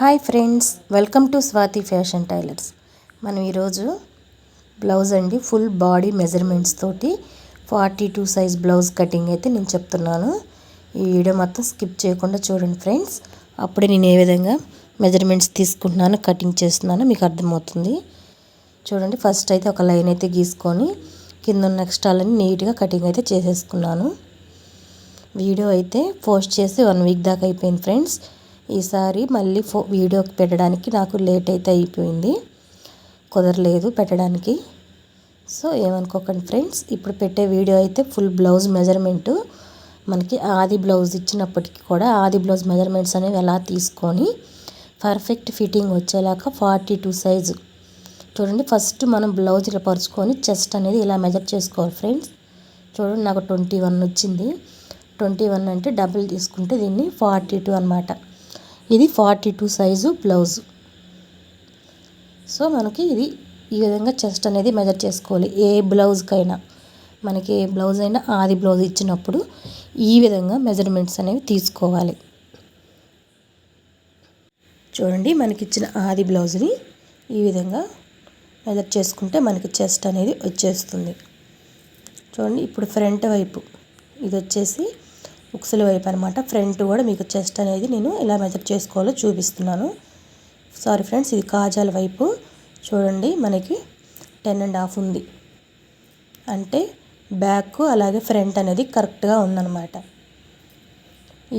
Hi friends welcome to Swathi fashion tailors. మనం ఈరోజు blouse అండి ఫుల్ బాడీ మెజర్మెంట్స్ తోటి forty two size blouse cutting అయితే నేను చెప్తున్నాను. ఈ వీడియో మొత్తం స్కిప్ చేయకుండా చూడండి ఫ్రెండ్స్. అప్పుడే నేను ఏ విధంగా మెజర్మెంట్స్ తీసుకుంటున్నాను కటింగ్ చేస్తున్నాను మీకు అర్థమవుతుంది. చూడండి ఫస్ట్ అయితే ఒక లైన్ అయితే గీసుకొని కింద ఉన్న ఎక్స్ట్రాలని నీట్గా కటింగ్ అయితే చేసేసుకున్నాను. వీడియో అయితే పోస్ట్ చేసి వన్ వీక్ దాకా అయిపోయింది ఫ్రెండ్స్. ఈసారి మళ్ళీ ఫో వీడియో పెట్టడానికి నాకు లేట్ అయితే అయిపోయింది. కుదరలేదు పెట్టడానికి. సో ఏమనుకోకండి ఫ్రెండ్స్ ఇప్పుడు పెట్టే వీడియో అయితే ఫుల్ బ్లౌజ్ మెజర్మెంటు. మనకి ఆది బ్లౌజ్ ఇచ్చినప్పటికీ కూడా ఆది బ్లౌజ్ మెజర్మెంట్స్ అనేవి ఎలా తీసుకొని పర్ఫెక్ట్ ఫిట్టింగ్ వచ్చేలాగా ఫార్టీ టూ సైజు. చూడండి ఫస్ట్ మనం బ్లౌజ్ ఇలా పరుచుకొని చెస్ట్ అనేది ఇలా మెజర్ చేసుకోవాలి ఫ్రెండ్స్. చూడండి నాకు ట్వంటీ వన్ వచ్చింది. ట్వంటీ వన్ అంటే డబుల్ తీసుకుంటే దీన్ని ఫార్టీ టూ అనమాట ఇది forty two size blouse. So మనకి ఇది ఈ విధంగా చెస్ట్ అనేది మెజర్ చేసుకోవాలి. ఏ బ్లౌజ్కైనా మనకి ఏ బ్లౌజ్ అయినా ఆది బ్లౌజ్ ఇచ్చినప్పుడు ఈ విధంగా మెజర్మెంట్స్ అనేవి తీసుకోవాలి. చూడండి మనకి ఇచ్చిన ఆది బ్లౌజ్ని ఈ విధంగా మెజర్ చేసుకుంటే మనకి చెస్ట్ అనేది వచ్చేస్తుంది. చూడండి ఇప్పుడు ఫ్రంట్ వైపు ఇది వచ్చేసి ఉక్సుల వైపు అనమాట ఫ్రంట్ కూడా మీకు చెస్ట్ అనేది నేను ఎలా మెజర్ చేసుకోవాలో చూపిస్తున్నాను. సారీ ఫ్రెండ్స్ ఇది కాజాల వైపు. చూడండి మనకి టెన్ అండ్ హాఫ్ ఉంది. అంటే బ్యాక్ అలాగే ఫ్రంట్ అనేది కరెక్ట్గా ఉందన్నమాట.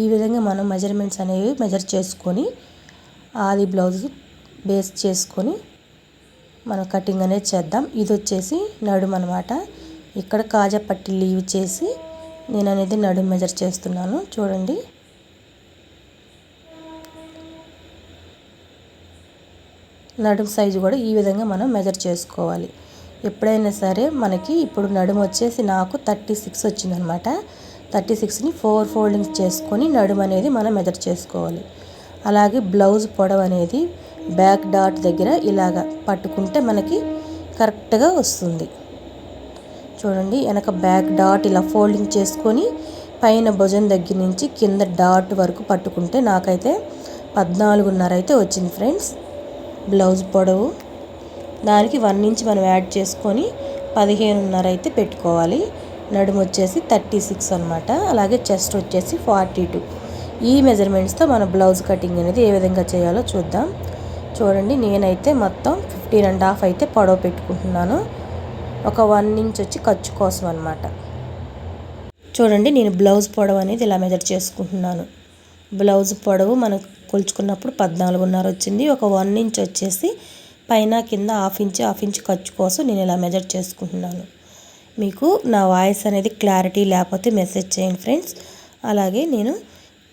ఈ విధంగా మనం మెజర్మెంట్స్ అనేవి మెజర్ చేసుకొని ఆది బ్లౌజ్ బేస్ చేసుకొని మనం కటింగ్ అనేది చేద్దాం. ఇది వచ్చేసి నడుము అనమాట ఇక్కడ కాజా పట్టి లీవ్ చేసి నేను అనేది నడు మెజర్ చేస్తున్నాను. చూడండి. నడుము సైజు కూడా ఈ విధంగా మనం మెజర్ చేసుకోవాలి. ఎప్పుడైనా సరే మనకి ఇప్పుడు నడుము వచ్చేసి నాకు థర్టీ సిక్స్ వచ్చిందనమాట. థర్టీ సిక్స్ని ఫోర్ ఫోల్డింగ్స్ చేసుకొని నడుము అనేది మనం మెజర్ చేసుకోవాలి. అలాగే బ్లౌజ్ పొడవు అనేది బ్యాక్ డాట్ దగ్గర ఇలాగ పట్టుకుంటే మనకి కరెక్ట్గా వస్తుంది. చూడండి వెనక బ్యాక్ డాట్ ఇలా ఫోల్డింగ్ చేసుకొని పైన భుజం దగ్గర నుంచి కింద డాట్ వరకు పట్టుకుంటే నాకైతే పద్నాలుగున్నర అయితే వచ్చింది ఫ్రెండ్స్. బ్లౌజ్ పొడవు. దానికి వన్ ఇంచ్ మనం యాడ్ చేసుకొని పదిహేనున్నర అయితే పెట్టుకోవాలి. నడుము వచ్చేసి థర్టీ సిక్స్ అనమాట అలాగే చెస్ట్ వచ్చేసి ఫార్టీ టూ. ఈ మెజర్మెంట్స్తో మన బ్లౌజ్ కటింగ్ అనేది ఏ విధంగా చేయాలో చూద్దాం. చూడండి నేనైతే మొత్తం ఫిఫ్టీన్ అండ్ హాఫ్ అయితే పొడవ పెట్టుకుంటున్నాను. ఒక వన్ ఇంచ్ వచ్చి ఖర్చు కోసం అనమాట చూడండి నేను బ్లౌజ్ పొడవు అనేది ఇలా మెజర్ చేసుకుంటున్నాను. బ్లౌజ్ పొడవు మనకు కొలుచుకున్నప్పుడు పద్నాలుగున్నర వచ్చింది. ఒక వన్ ఇంచ్ వచ్చేసి పైన కింద హాఫ్ ఇంచ్ హాఫ్ ఇంచ్ ఖర్చు కోసం నేను ఇలా మెజర్ చేసుకుంటున్నాను. మీకు నా వాయిస్ అనేది క్లారిటీ లేకపోతే మెసేజ్ చేయండి ఫ్రెండ్స్ అలాగే నేను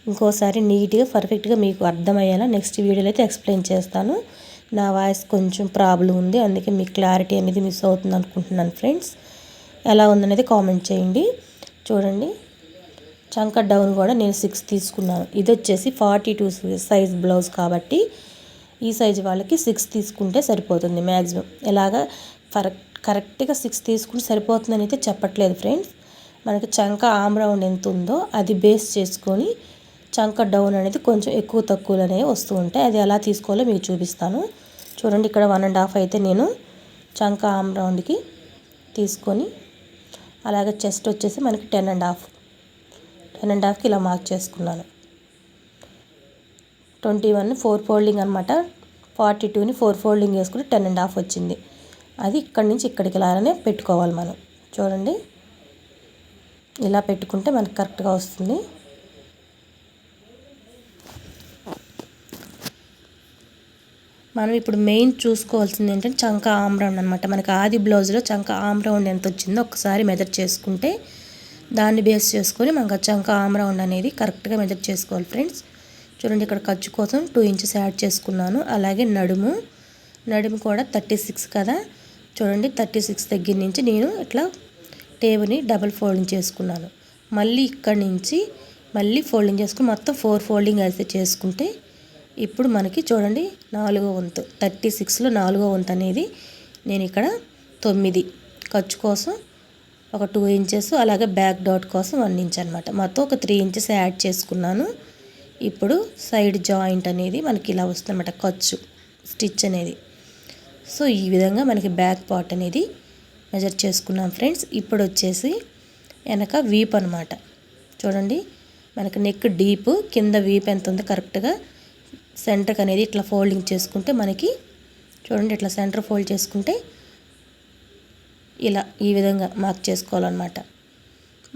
ఇంకోసారి నీట్గా పర్ఫెక్ట్గా మీకు అర్థమయ్యేలా నెక్స్ట్ వీడియోలో అయితే ఎక్స్ప్లెయిన్ చేస్తాను. నా వాయిస్ కొంచెం ప్రాబ్లం ఉంది అందుకే మీ క్లారిటీ అనేది మిస్ అవుతుంది అనుకుంటున్నాను ఫ్రెండ్స్. ఎలా ఉందనేది కామెంట్ చేయండి. చూడండి. చంక డౌన్ కూడా నేను సిక్స్ తీసుకున్నాను. ఇది వచ్చేసి ఫార్టీ టూ సైజ్ బ్లౌజ్ కాబట్టి ఈ సైజు వాళ్ళకి సిక్స్ తీసుకుంటే సరిపోతుంది మ్యాక్సిమం ఎలాగా కరెక్ట్ కరెక్ట్గా సిక్స్ తీసుకుంటే సరిపోతుందని అయితే చెప్పట్లేదు ఫ్రెండ్స్. మనకి చంక ఆమ్ రౌండ్ ఎంత ఉందో అది బేస్ చేసుకొని చంక డౌన్ అనేది కొంచెం ఎక్కువ తక్కువలు అనేవి వస్తూ ఉంటాయి. అది ఎలా తీసుకోవాలో మీకు చూపిస్తాను. చూడండి ఇక్కడ వన్ అండ్ హాఫ్ అయితే నేను చంక ఆమ్ రౌండ్కి తీసుకొని అలాగే చెస్ట్ వచ్చేసి మనకి ten and half ten and హాఫ్కి ఇలా మార్క్ చేసుకున్నాను. ట్వంటీ వన్ ఫోర్ ఫోల్డింగ్ అనమాట ఫార్టీ టూని ఫోర్ ఫోల్డింగ్ వేసుకుని టెన్ అండ్ హాఫ్ వచ్చింది. అది ఇక్కడి నుంచి ఇక్కడికి ఇలానే పెట్టుకోవాలి మనం. చూడండి ఇలా పెట్టుకుంటే మనకి కరెక్ట్గా వస్తుంది. మనం ఇప్పుడు మెయిన్ చూసుకోవాల్సింది ఏంటంటే చంక ఆమ్రౌండ్ అనమాట మనకి ఆది బ్లౌజ్లో చంక ఆమ్రౌండ్ ఎంత వచ్చిందో ఒకసారి మెజర్ చేసుకుంటే దాన్ని బేస్ చేసుకొని మనకు చంక ఆమ్రౌండ్ అనేది కరెక్ట్గా మెజర్ చేసుకోవాలి ఫ్రెండ్స్ చూడండి ఇక్కడ ఖర్చు కోసం టూ ఇంచెస్ యాడ్ చేసుకున్నాను. అలాగే నడుము. నడుము కూడా థర్టీ సిక్స్ కదా. చూడండి థర్టీ సిక్స్ దగ్గర నుంచి నేను ఇట్లా టేబుల్ని డబల్ ఫోల్డింగ్ చేసుకున్నాను. మళ్ళీ ఇక్కడ నుంచి మళ్ళీ ఫోల్డింగ్ చేసుకుని మొత్తం ఫోర్ ఫోల్డింగ్ అయితే చేసుకుంటే ఇప్పుడు మనకి చూడండి నాలుగో వంతు థర్టీ సిక్స్లో నాలుగో వంతు అనేది నేను ఇక్కడ తొమ్మిది. ఖర్చు కోసం ఒక టూ ఇంచెస్ అలాగే బ్యాక్ డాట్ కోసం వన్ ఇంచ్ అనమాట మొత్తం ఒక త్రీ ఇంచెస్ యాడ్ చేసుకున్నాను. ఇప్పుడు సైడ్ జాయింట్ అనేది మనకి ఇలా వస్తుందన్నమాట ఖర్చు స్టిచ్ అనేది. సో ఈ విధంగా మనకి బ్యాక్ పార్ట్ అనేది మెజర్ చేసుకున్నాం ఫ్రెండ్స్. ఇప్పుడు వచ్చేసి వెనక వీప్ అనమాట చూడండి మనకి నెక్ డీప్ కింద వీప్ ఎంత ఉందో కరెక్ట్గా సెంటర్కి అనేది ఇట్లా ఫోల్డింగ్ చేసుకుంటే మనకి చూడండి ఇట్లా సెంటర్ ఫోల్డ్ చేసుకుంటే ఇలా ఈ విధంగా మార్క్ చేసుకోవాలన్నమాట.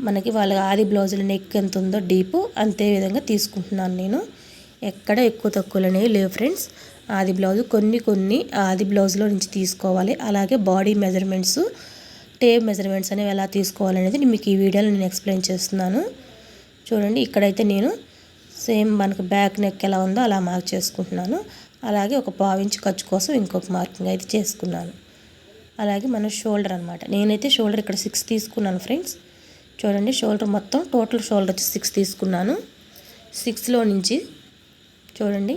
మనకి వాళ్ళ ఆది బ్లౌజుల నెక్ ఎంత ఉందో డీపు అంతే విధంగా తీసుకుంటున్నాను నేను. ఎక్కడ ఎక్కువ తక్కువలు అనేవి లేవు ఫ్రెండ్స్. ఆది బ్లౌజ్ కొన్ని కొన్ని ఆది బ్లౌజ్లో నుంచి తీసుకోవాలి. అలాగే బాడీ మెజర్మెంట్స్ టేప్ మెజర్మెంట్స్ అనేవి ఎలా తీసుకోవాలనేది మీకు ఈ వీడియోలో నేను ఎక్స్ప్లెయిన్ చేస్తున్నాను. చూడండి ఇక్కడైతే నేను సేమ్ మనకు బ్యాక్ నెక్ ఎలా ఉందో అలా మార్క్ చేసుకుంటున్నాను. అలాగే ఒక పావించి ఖర్చు కోసం ఇంకొక మార్కింగ్ అయితే చేసుకున్నాను. అలాగే మన షోల్డర్ అనమాట నేనైతే షోల్డర్ ఇక్కడ సిక్స్ తీసుకున్నాను ఫ్రెండ్స్. చూడండి షోల్డర్ మొత్తం టోటల్ షోల్డర్ వచ్చి సిక్స్ తీసుకున్నాను. సిక్స్లో నుంచి చూడండి.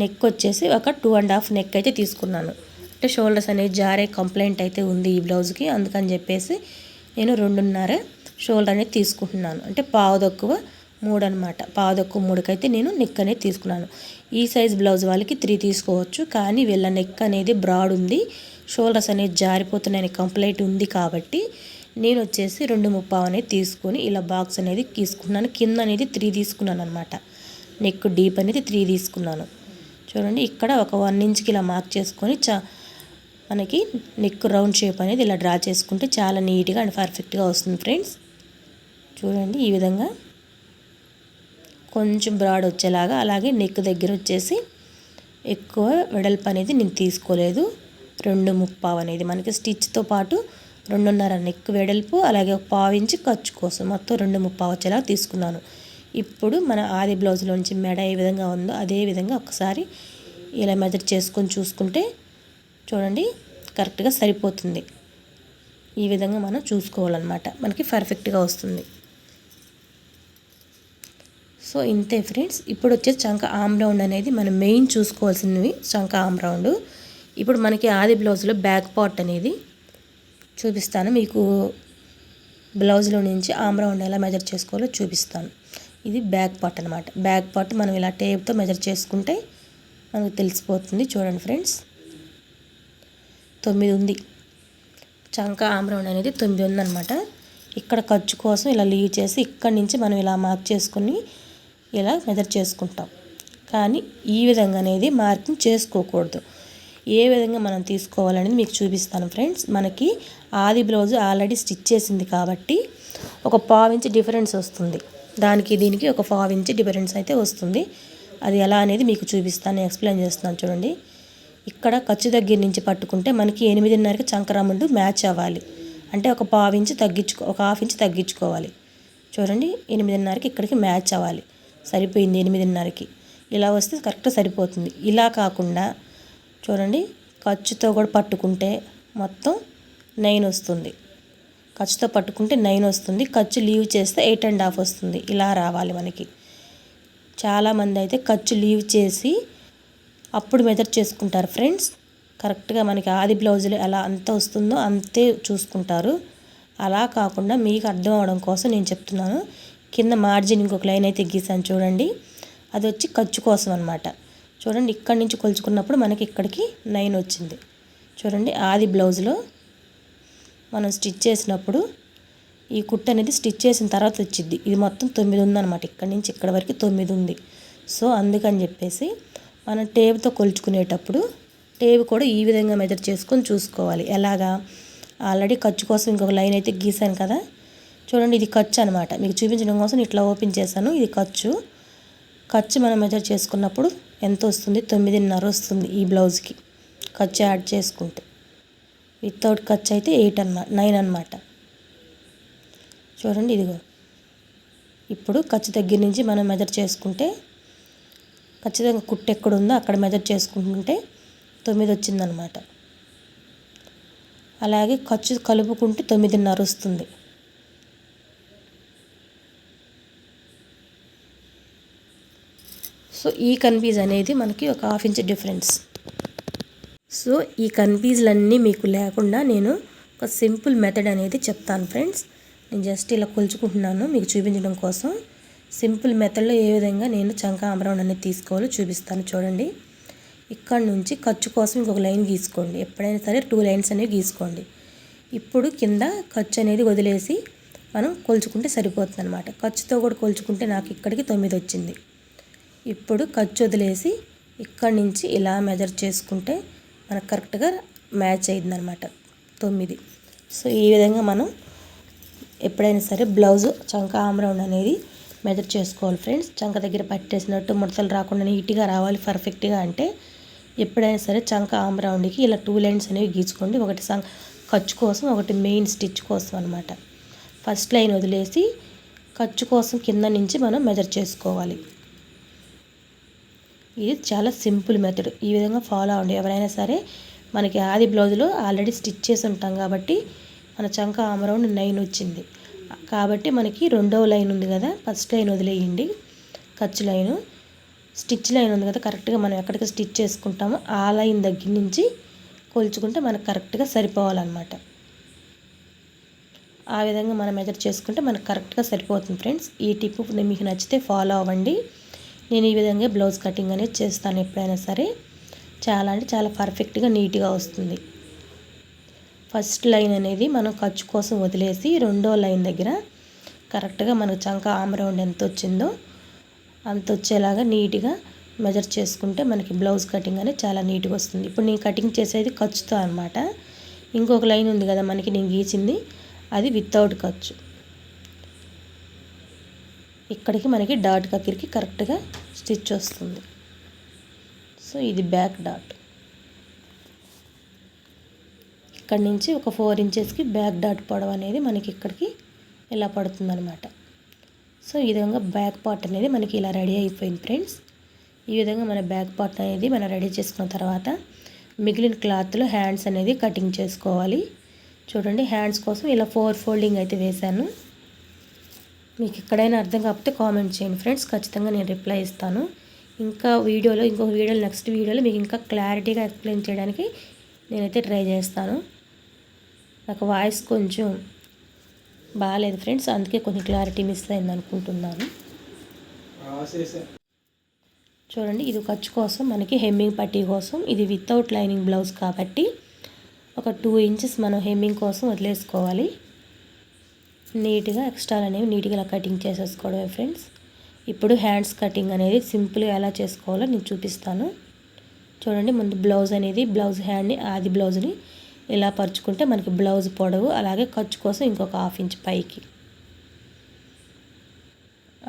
నెక్ వచ్చేసి ఒక టూ అండ్ హాఫ్ నెక్ అయితే తీసుకున్నాను. అంటే షోల్డర్స్ అనేది జారే కంప్లైంట్ అయితే ఉంది ఈ బ్లౌజ్కి. అందుకని చెప్పేసి నేను రెండున్నర షోల్డర్ అనేది తీసుకుంటున్నాను. అంటే పావు తక్కువ మూడు అనమాట పావు తక్కువ మూడుకైతే నేను నెక్ అనేది తీసుకున్నాను. ఈ సైజ్ బ్లౌజ్ వాళ్ళకి త్రీ తీసుకోవచ్చు. కానీ వీళ్ళ నెక్ అనేది బ్రాడ్ ఉంది. షోల్డర్స్ అనేది జారిపోతున్నాయని కంప్లైంట్ ఉంది కాబట్టి నేను వచ్చేసి రెండు ముప్పావు అనేది తీసుకొని ఇలా బాక్స్ అనేది తీసుకున్నాను కింద అనేది త్రీ తీసుకున్నాను అనమాట నెక్ డీప్ అనేది త్రీ తీసుకున్నాను. చూడండి ఇక్కడ ఒక వన్ ఇంచ్కి ఇలా మార్క్ చేసుకొని చా మనకి నెక్ రౌండ్ షేప్ అనేది ఇలా డ్రా చేసుకుంటే చాలా నీట్గా అండ్ పర్ఫెక్ట్గా వస్తుంది ఫ్రెండ్స్ చూడండి ఈ విధంగా కొంచెం బ్రాడ్ వచ్చేలాగా అలాగే నెక్ దగ్గర వచ్చేసి ఎక్కువ వెడల్పు అనేది నేను తీసుకోలేదు. రెండు ముప్పావు అనేది మనకి స్టిచ్తో పాటు రెండున్నర నెక్ వెడల్పు అలాగే ఒక పావు ఇంచు ఖర్చు కోసం మొత్తం రెండు ముప్పావు వచ్చేలా తీసుకున్నాను. ఇప్పుడు మన ఆది బ్లౌజ్లోంచి మెడ ఏ విధంగా ఉందో అదే విధంగా ఒకసారి ఇలా మెదడు చేసుకొని చూసుకుంటే చూడండి కరెక్ట్గా సరిపోతుంది. ఈ విధంగా మనం చూసుకోవాలన్నమాట. మనకి పర్ఫెక్ట్గా వస్తుంది. సో ఇంతే ఫ్రెండ్స్. ఇప్పుడు వచ్చేసి చంక ఆమ్ రౌండ్ అనేది మనం మెయిన్ చూసుకోవాల్సినవి చంక ఆమ్ రౌండ్. ఇప్పుడు మనకి ఆది బ్లౌజ్లో బ్యాక్ పార్ట్ అనేది చూపిస్తాను. మీకు బ్లౌజ్లో నుంచి ఆమ్ రౌండ్ ఎలా మెజర్ చేసుకోవాలో చూపిస్తాను. ఇది బ్యాక్ పార్ట్ అనమాట బ్యాక్ పార్ట్ మనం ఇలా టేప్తో మెజర్ చేసుకుంటే మనకు తెలిసిపోతుంది. చూడండి ఫ్రెండ్స్. తొమ్మిది ఉంది. చంక ఆమ్ అనేది తొమ్మిది ఉందన్నమాట. ఇక్కడ ఖర్చు కోసం ఇలా లీవ్ చేసి ఇక్కడి నుంచి మనం ఇలా మార్క్ చేసుకుని ఇలా మెదర్ చేసుకుంటాం. కానీ ఈ విధంగా అనేది మార్కింగ్ చేసుకోకూడదు. ఏ విధంగా మనం తీసుకోవాలనేది మీకు చూపిస్తాను ఫ్రెండ్స్. మనకి ఆది బ్లౌజ్ ఆల్రెడీ స్టిచ్ చేసింది కాబట్టి ఒక పావు ఇంచ్ డిఫరెన్స్ వస్తుంది. దానికి దీనికి ఒక పావు ఇంచ్ డిఫరెన్స్ అయితే వస్తుంది. అది ఎలా అనేది మీకు చూపిస్తాను ఎక్స్ప్లెయిన్ చేస్తున్నాను చూడండి. ఇక్కడ ఖర్చు దగ్గర నుంచి పట్టుకుంటే మనకి ఎనిమిదిన్నరకి చంకరాముండు మ్యాచ్ అవ్వాలి. అంటే ఒక పావు ఇంచు తగ్గించుకో ఒక హాఫ్ ఇంచు తగ్గించుకోవాలి. చూడండి ఎనిమిదిన్నరకి ఇక్కడికి మ్యాచ్ అవ్వాలి. సరిపోయింది ఎనిమిదిన్నరకి. ఇలా వస్తే కరెక్ట్ సరిపోతుంది. ఇలా కాకుండా చూడండి ఖర్చుతో కూడా పట్టుకుంటే మొత్తం నైన్ వస్తుంది. ఖర్చుతో పట్టుకుంటే నైన్ వస్తుంది. ఖర్చు లీవ్ చేస్తే ఎయిట్ అండ్ హాఫ్ వస్తుంది. ఇలా రావాలి మనకి. చాలామంది అయితే ఖర్చు లీవ్ చేసి అప్పుడు మెజర్ చేసుకుంటారు ఫ్రెండ్స్. కరెక్ట్గా మనకి ఆది బ్లౌజులు ఎలా అంత వస్తుందో అంతే చూసుకుంటారు. అలా కాకుండా మీకు అర్థం అవడం కోసం నేను చెప్తున్నాను. కింద మార్జిన్ ఇంకొక లైన్ అయితే గీసాను చూడండి. అది వచ్చి ఖర్చు కోసం అనమాట చూడండి ఇక్కడి నుంచి కొలుచుకున్నప్పుడు మనకి ఇక్కడికి నైన్ వచ్చింది. చూడండి ఆది బ్లౌజ్లో మనం స్టిచ్ చేసినప్పుడు ఈ కుట్ట అనేది స్టిచ్ చేసిన తర్వాత వచ్చింది. ఇది మొత్తం తొమ్మిది ఉందన్నమాట. ఇక్కడి నుంచి ఇక్కడ వరకు తొమ్మిది ఉంది. సో అందుకని చెప్పేసి మనం టేప్తో కొలుచుకునేటప్పుడు టేప్ కూడా ఈ విధంగా మెజర్ చేసుకొని చూసుకోవాలి. ఎలాగా? ఆల్రెడీ ఖర్చు కోసం ఇంకొక లైన్ అయితే గీసాను కదా? చూడండి ఇది ఖర్చు అనమాట మీకు చూపించడం కోసం ఇట్లా ఓపెన్ చేశాను. ఇది ఖర్చు ఖర్చు మనం మెజర్ చేసుకున్నప్పుడు ఎంత వస్తుంది? తొమ్మిదిన్నర వస్తుంది ఈ బ్లౌజ్కి. ఖర్చు యాడ్ చేసుకుంటే. వితౌట్ ఖర్చు అయితే ఎయిట్ అనమాట నైన్ అనమాట చూడండి ఇదిగో. ఇప్పుడు ఖర్చు దగ్గర నుంచి మనం మెజర్ చేసుకుంటే ఖచ్చితంగా కుట్టు ఎక్కడ ఉందో అక్కడ మెజర్ చేసుకుంటుంటే తొమ్మిది వచ్చిందనమాట అలాగే ఖర్చు కలుపుకుంటే తొమ్మిదిన్నర వస్తుంది సో ఈ కన్ఫ్యూజ్ అనేది మనకి ఒక హాఫ్ ఇంచ్ డిఫరెన్స్. సో ఈ కన్ఫ్యూజ్లన్నీ మీకు లేకుండా నేను ఒక సింపుల్ మెథడ్ అనేది చెప్తాను ఫ్రెండ్స్. నేను జస్ట్ ఇలా కొలుచుకుంటున్నాను మీకు చూపించడం కోసం. సింపుల్ మెథడ్లో ఏ విధంగా నేను చంక ఆమ్రౌండ్ అనేది తీసుకోవాలో చూపిస్తాను చూడండి. ఇక్కడ నుంచి ఖర్చు కోసం ఇంకొక లైన్ గీసుకోండి. ఎప్పుడైనా సరే టూ లైన్స్ అనేవి గీసుకోండి. ఇప్పుడు కింద ఖర్చు అనేది వదిలేసి మనం కొలుచుకుంటే సరిపోతుంది అనమాట ఖర్చుతో కూడా కొలుచుకుంటే నాకు ఇక్కడికి తొమ్మిది వచ్చింది. ఇప్పుడు ఖర్చు వదిలేసి ఇక్కడి నుంచి ఇలా మెజర్ చేసుకుంటే మనకు కరెక్ట్గా మ్యాచ్ అయిందనమాట తొమ్మిది. సో ఈ విధంగా మనం ఎప్పుడైనా సరే బ్లౌజ్ చంక ఆమ్రౌండ్ అనేది మెజర్ చేసుకోవాలి ఫ్రెండ్స్. చంక దగ్గర పట్టేసినట్టు ముడతలు రాకుండా నీట్గా రావాలి పర్ఫెక్ట్గా అంటే ఎప్పుడైనా సరే చంక ఆమ్రౌండ్కి ఇలా టూ లైన్స్ అనేవి గీచుకోండి ఒకటి సం ఖర్చు కోసం ఒకటి మెయిన్ స్టిచ్ కోసం అనమాట ఫస్ట్ లైన్ వదిలేసి ఖర్చు కోసం కింద నుంచి మనం మెజర్ చేసుకోవాలి. ఇది చాలా సింపుల్ మెథడ్. ఈ విధంగా ఫాలో అవ్వండి. ఎవరైనా సరే మనకి ఆది బ్లౌజ్లో ఆల్రెడీ స్టిచ్ చేసి ఉంటాం కాబట్టి మన చంక ఆమరౌండ్ నైన్ వచ్చింది. కాబట్టి మనకి రెండవ లైన్ ఉంది కదా ఫస్ట్ లైన్ వదిలేయండి. ఖర్చు లైను స్టిచ్ లైన్ ఉంది కదా కరెక్ట్గా మనం ఎక్కడికి స్టిచ్ చేసుకుంటామో ఆ లైన్ దగ్గర నుంచి కొలుచుకుంటే మనకు కరెక్ట్గా సరిపోవాలన్నమాట. ఆ విధంగా మనం మెజర్ చేసుకుంటే మనకు కరెక్ట్గా సరిపోతుంది ఫ్రెండ్స్. ఈ టిప్ మీకు నచ్చితే ఫాలో అవ్వండి. నేను ఈ విధంగా బ్లౌజ్ కటింగ్ అనేది చేస్తాను ఎప్పుడైనా సరే. చాలా అంటే చాలా పర్ఫెక్ట్గా నీట్గా వస్తుంది. ఫస్ట్ లైన్ అనేది మనం ఖర్చు కోసం వదిలేసి రెండో లైన్ దగ్గర కరెక్ట్గా మనకు చంక ఆమ్రౌండ్ ఎంత వచ్చిందో అంత వచ్చేలాగా నీట్గా మెజర్ చేసుకుంటే మనకి బ్లౌజ్ కటింగ్ అనేది చాలా నీట్గా వస్తుంది. ఇప్పుడు నేను కటింగ్ చేసేది ఖర్చుతో అనమాట ఇంకొక లైన్ ఉంది కదా మనకి నేను గీచింది అది వితౌట్ ఖర్చు. ఇక్కడికి మనకి డాట్ కక్కిరికి కరెక్ట్గా స్టిచ్ వస్తుంది. సో ఇది బ్యాక్ డాట్ ఇక్కడ నుంచి ఒక ఫోర్ ఇంచెస్కి బ్యాక్ డాట్ పొడవు అనేది మనకి ఇక్కడికి ఇలా పడుతుందనమాట సో ఈ విధంగా బ్యాక్ పార్ట్ అనేది మనకి ఇలా రెడీ అయిపోయింది ఫ్రెండ్స్. ఈ విధంగా మన బ్యాక్ పార్ట్ అనేది మనం రెడీ చేసుకున్న తర్వాత మిగిలిన క్లాత్లో హ్యాండ్స్ అనేది కటింగ్ చేసుకోవాలి. చూడండి హ్యాండ్స్ కోసం ఇలా ఫోర్ ఫోల్డింగ్ అయితే వేశాను. మీకు ఎక్కడైనా అర్థం కాకపోతే కామెంట్ చేయండి ఫ్రెండ్స్. ఖచ్చితంగా నేను రిప్లై ఇస్తాను. ఇంకా వీడియోలో ఇంకొక వీడియోలో నెక్స్ట్ వీడియోలో మీకు ఇంకా క్లారిటీగా ఎక్స్ప్లెయిన్ చేయడానికి నేనైతే ట్రై చేస్తాను. నాకు వాయిస్ కొంచెం బాగాలేదు ఫ్రెండ్స్ అందుకే కొంచెం క్లారిటీ మిస్ అయింది అనుకుంటున్నాను చూడండి ఇది ఖర్చు కోసం మనకి హెమ్మింగ్ పట్టీ కోసం. ఇది వితౌట్ లైనింగ్ బ్లౌజ్ కాబట్టి ఒక టూ ఇంచెస్ మనం హెమ్మింగ్ కోసం వదిలేసుకోవాలి. నీట్గా ఎక్స్ట్రా అనేవి నీట్గా ఇలా కటింగ్ చేసేసుకోవడమే ఫ్రెండ్స్ ఇప్పుడు హ్యాండ్స్ కటింగ్ అనేది సింపుల్గా ఎలా చేసుకోవాలో నేను చూపిస్తాను. చూడండి ముందు బ్లౌజ్ అనేది బ్లౌజ్ హ్యాండ్ని ఆది బ్లౌజ్ని ఇలా పరుచుకుంటే మనకి బ్లౌజ్ పొడవు అలాగే ఖర్చు కోసం ఇంకొక హాఫ్ ఇంచ్ పైకి.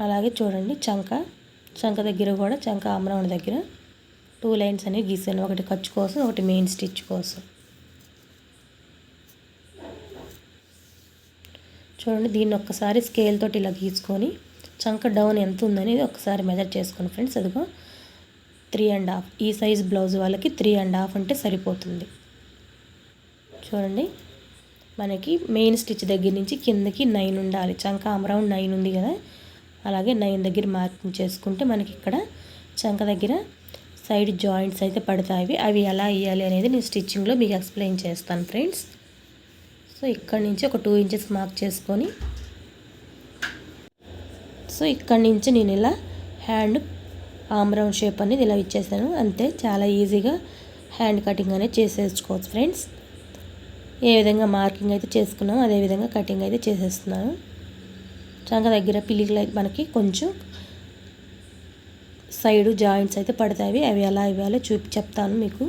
అలాగే చూడండి చంక. చంక దగ్గర కూడా చంక ఆమ్రౌండ్ దగ్గర టూ లైన్స్ అనేవి గీసాను. ఒకటి ఖర్చు కోసం ఒకటి మెయిన్ స్టిచ్ కోసం. చూడండి దీన్ని ఒక్కసారి స్కేల్ తోటి ఇలా గీసుకొని చంక డౌన్ ఎంత ఉందనేది ఒకసారి మెజర్ చేసుకోండి ఫ్రెండ్స్. అదిగో త్రీ అండ్ హాఫ్. ఈ సైజ్ బ్లౌజ్ వాళ్ళకి త్రీ అండ్ హాఫ్ అంటే సరిపోతుంది. చూడండి. మనకి మెయిన్ స్టిచ్ దగ్గర నుంచి కిందకి నైన్ ఉండాలి. చంక అమరౌండ్ నైన్ ఉంది కదా. అలాగే నైన్ దగ్గర మార్కింగ్ చేసుకుంటే మనకి ఇక్కడ చంక దగ్గర సైడ్ జాయింట్స్ అయితే పడతాయి. అవి ఎలా వేయాలి అనేది నేను స్టిచ్చింగ్లో మీకు ఎక్స్ప్లెయిన్ చేస్తాను ఫ్రెండ్స్ సో ఇక్కడ నుంచి ఒక టూ ఇంచెస్ మార్క్ చేసుకొని సో ఇక్కడ నుంచి నేను ఇలా హ్యాండ్ ఆమ్రౌండ్ షేప్ అనేది ఇలా ఇచ్చేసాను. అంతే చాలా ఈజీగా హ్యాండ్ కటింగ్ అనేది చేసేసుకోవచ్చు ఫ్రెండ్స్ ఏ విధంగా మార్కింగ్ అయితే చేసుకున్నామో అదే విధంగా కటింగ్ అయితే చేసేస్తున్నాను. చంక దగ్గర పిల్లికలు మనకి కొంచెం సైడు జాయింట్స్ అయితే పడతాయి. అవి ఎలా ఇవ్వాలో చూపి చెప్తాను మీకు.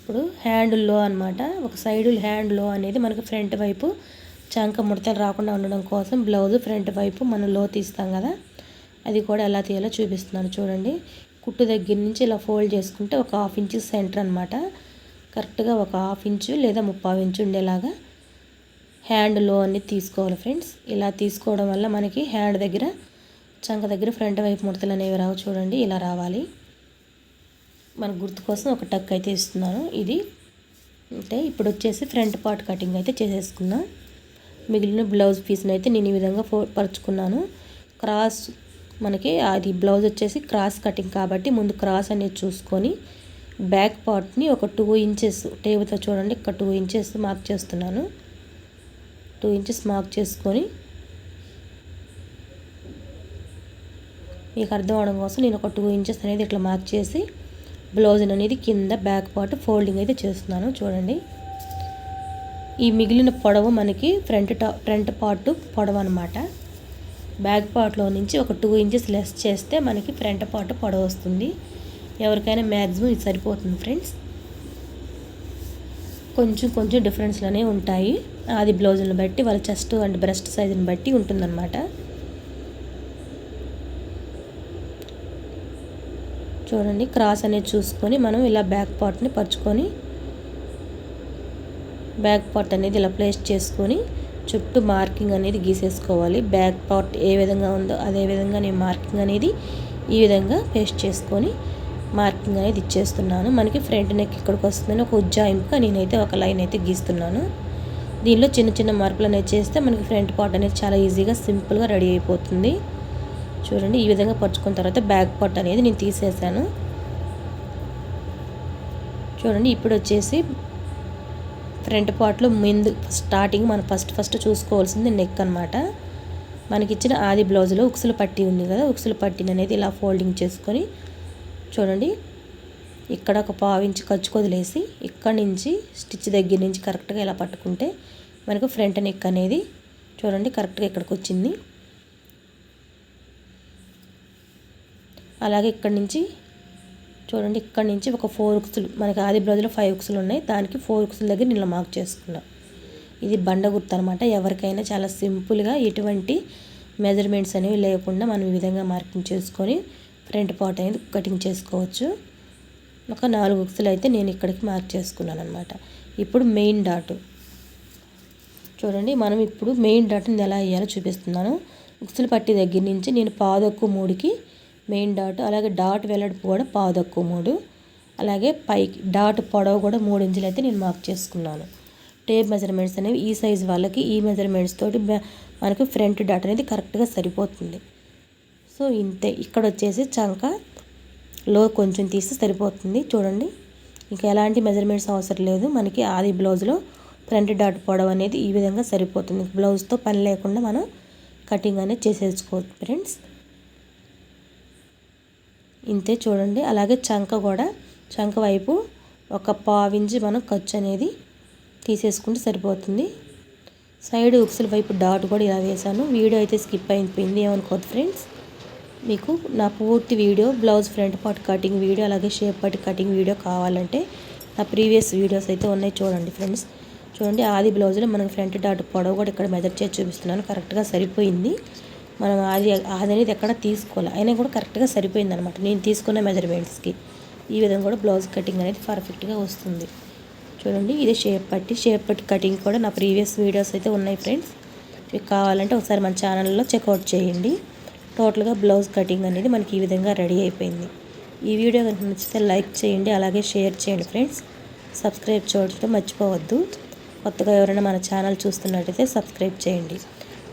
ఇప్పుడు హ్యాండ్లో అనమాట ఒక సైడు హ్యాండ్లో అనేది మనకు ఫ్రంట్ వైపు చంక ముడతలు రాకుండా ఉండడం కోసం బ్లౌజ్ ఫ్రంట్ వైపు మనం లో తీస్తాం కదా. అది కూడా ఎలా తీయాలో చూపిస్తున్నాను. చూడండి. కుట్టు దగ్గర నుంచి ఇలా ఫోల్డ్ చేసుకుంటే ఒక హాఫ్ ఇంచు సెంటర్ అనమాట కరెక్ట్గా ఒక హాఫ్ ఇంచు లేదా ముప్పావు ఇంచు ఉండేలాగా హ్యాండ్లో తీసుకోవాలి ఫ్రెండ్స్. ఇలా తీసుకోవడం వల్ల మనకి హ్యాండ్ దగ్గర చంక దగ్గర ఫ్రంట్ వైపు ముడతలు అనేవి రావు చూడండి ఇలా రావాలి. మన గుర్తు కోసం ఒక టక్ అయితే ఇస్తున్నాను. ఇది అంటే ఇప్పుడు వచ్చేసి ఫ్రంట్ పార్ట్ కటింగ్ అయితే చేసేసుకున్నాం మిగిలిన బ్లౌజ్ పీస్ని అయితే నేను ఈ విధంగా ఫో పరుచుకున్నాను. క్రాస్ మనకి అది బ్లౌజ్ వచ్చేసి క్రాస్ కటింగ్ కాబట్టి ముందు క్రాస్ అనేది చూసుకొని బ్యాక్ పార్ట్ని ఒక టూ ఇంచెస్ టేబుల్తో చూడండి ఇక్కడ టూ ఇంచెస్ మార్క్ చేస్తున్నాను. టూ ఇంచెస్ మార్క్ చేసుకొని మీకు అర్థం అవడం కోసం నేను ఒక టూ ఇంచెస్ అనేది ఇట్లా మార్క్ చేసి బ్లౌజ్ అనేది కింద బ్యాక్ పార్ట్ ఫోల్డింగ్ అయితే చేస్తున్నాను. చూడండి. ఈ మిగిలిన పొడవు మనకి ఫ్రంట్ టా ఫ్రంట్ పార్ట్ పొడవు అనమాట బ్యాక్ పార్ట్లో నుంచి ఒక టూ ఇంచెస్ లెస్ చేస్తే మనకి ఫ్రంట్ పార్ట్ పొడవ వస్తుంది. ఎవరికైనా మ్యాక్సిమం ఇది సరిపోతుంది ఫ్రెండ్స్. కొంచెం కొంచెం డిఫరెన్స్లోనే ఉంటాయి. అది బ్లౌజులను బట్టి వాళ్ళ చెస్ట్ అండ్ బ్రెస్ట్ సైజుని బట్టి ఉంటుందన్నమాట. చూడండి క్రాస్ అనేది చూసుకొని మనం ఇలా బ్యాక్ పార్ట్ని పరుచుకొని బ్యాక్ పార్ట్ అనేది ఇలా ప్లేస్ చేసుకొని చుట్టూ మార్కింగ్ అనేది గీసేసుకోవాలి. బ్యాక్ పార్ట్ ఏ విధంగా ఉందో అదే విధంగా నేను మార్కింగ్ అనేది ఈ విధంగా పేస్ట్ చేసుకొని మార్కింగ్ అనేది ఇచ్చేస్తున్నాను. మనకి ఫ్రంట్ నెక్ ఇక్కడికి వస్తుందని ఒక ఉజ్జాయింపుగా నేనైతే ఒక లైన్ అయితే గీస్తున్నాను. దీనిలో చిన్న చిన్న మార్పులు అనేది చేస్తే మనకి ఫ్రంట్ పార్ట్ అనేది చాలా ఈజీగా సింపుల్గా రెడీ అయిపోతుంది. చూడండి ఈ విధంగా పరుచుకున్న తర్వాత బ్యాక్ పార్ట్ అనేది నేను తీసేసాను చూడండి ఇప్పుడు వచ్చేసి ఫ్రంట్ పార్ట్లో ముందు. స్టార్టింగ్ మనం ఫస్ట్ ఫస్ట్ చూసుకోవాల్సింది నెక్ అనమాట మనకిచ్చిన ఆది బ్లౌజ్లో ఉక్సులు పట్టి ఉంది కదా ఉక్సులు పట్టిన అనేది ఇలా ఫోల్డింగ్ చేసుకొని చూడండి. ఇక్కడ ఒక పావు ఖర్చు వదిలేసి ఇక్కడ నుంచి స్టిచ్ దగ్గర నుంచి కరెక్ట్గా ఇలా పట్టుకుంటే మనకు ఫ్రంట్ నెక్ అనేది చూడండి కరెక్ట్గా ఇక్కడికి వచ్చింది. అలాగే ఇక్కడ నుంచి చూడండి ఇక్కడ నుంచి ఒక ఫోర్ ఉక్సులు మనకి ఆది బ్లౌజ్లో ఫైవ్ ఉక్సులు ఉన్నాయి. దానికి ఫోర్ ఉక్సుల దగ్గర నేను మార్క్ చేసుకున్నాను ఇది బండ గుర్తు అనమాట ఎవరికైనా చాలా సింపుల్గా ఎటువంటి మెజర్మెంట్స్ అనేవి లేకుండా మనం ఈ విధంగా మార్కింగ్ చేసుకొని ఫ్రంట్ పార్ట్ అనేది కటింగ్ చేసుకోవచ్చు. ఒక నాలుగు ఉక్సులు అయితే నేను ఇక్కడికి మార్క్ చేసుకున్నాను అనమాట ఇప్పుడు మెయిన్ డాట్. చూడండి మనం ఇప్పుడు మెయిన్ డాట్ని ఎలా వేయాలో చూపిస్తున్నాను. ఉక్సులు పట్టి దగ్గర నుంచి నేను పాదొక్కు మూడుకి మెయిన్ డాట్ అలాగే డాట్ వెల్లడిపు కూడా పాదొక్కు మూడు. అలాగే పైకి డాట్ పొడవు కూడా మూడు ఇంచులు అయితే నేను మార్క్ చేసుకున్నాను. టేప్ మెజర్మెంట్స్ అనేవి ఈ సైజ్ వాళ్ళకి ఈ మెజర్మెంట్స్ తోటి మనకి ఫ్రంట్ డాట్ అనేది కరెక్ట్గా సరిపోతుంది. సో ఇంతే. ఇక్కడ వచ్చేసి చంక లో కొంచెం తీస్తే సరిపోతుంది. చూడండి. ఇంకా ఎలాంటి మెజర్మెంట్స్ అవసరం లేదు. మనకి ఆది బ్లౌజ్లో ఫ్రంట్ డాట్ పొడవు అనేది ఈ విధంగా సరిపోతుంది. బ్లౌజ్తో పని లేకుండా మనం కటింగ్ అనేది చేసేసుకోవచ్చు ఫ్రెండ్స్. ఇంతే చూడండి. అలాగే చంక కూడా. చంక వైపు ఒక పావించి మనం ఖర్చు అనేది తీసేసుకుంటే సరిపోతుంది. సైడ్ ఉక్సుల వైపు డాట్ కూడా ఇలా వేసాను వీడియో అయితే స్కిప్ అయిపోయింది ఏమనుకోదు ఫ్రెండ్స్. మీకు నా పూర్తి video blouse front part cutting video అలాగే షేప్ పార్ట్ కటింగ్ వీడియో కావాలంటే నా ప్రీవియస్ వీడియోస్ అయితే ఉన్నాయి చూడండి ఫ్రెండ్స్. చూడండి ఆది బ్లౌజ్లో మనం ఫ్రంట్ డాట్ పొడవు కూడా ఇక్కడ మెజర్ చేసి చూపిస్తున్నాను. కరెక్ట్గా సరిపోయింది. మనం అది అది అనేది ఎక్కడ తీసుకోవాలి? అయినా కూడా కరెక్ట్గా సరిపోయింది అనమాట నేను తీసుకున్న మెజర్మెంట్స్కి. ఈ విధంగా కూడా బ్లౌజ్ కటింగ్ అనేది పర్ఫెక్ట్గా వస్తుంది. చూడండి ఇది షేప్ పట్టి షేప్ పట్టి కటింగ్ కూడా నా ప్రీవియస్ వీడియోస్ అయితే ఉన్నాయి ఫ్రెండ్స్. మీకు కావాలంటే ఒకసారి మన ఛానల్లో చెక్అవుట్ చేయండి. టోటల్గా బ్లౌజ్ కటింగ్ అనేది మనకి ఈ విధంగా రెడీ అయిపోయింది. ఈ వీడియో కనుక నచ్చితే లైక్ చేయండి అలాగే షేర్ చేయండి ఫ్రెండ్స్. సబ్స్క్రైబ్ చేయడం మర్చిపోవద్దు. కొత్తగా ఎవరైనా మన ఛానల్ చూస్తున్నట్టయితే సబ్స్క్రైబ్ చేయండి.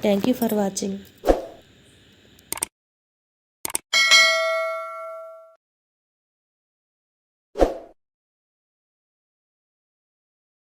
Thank you for watching.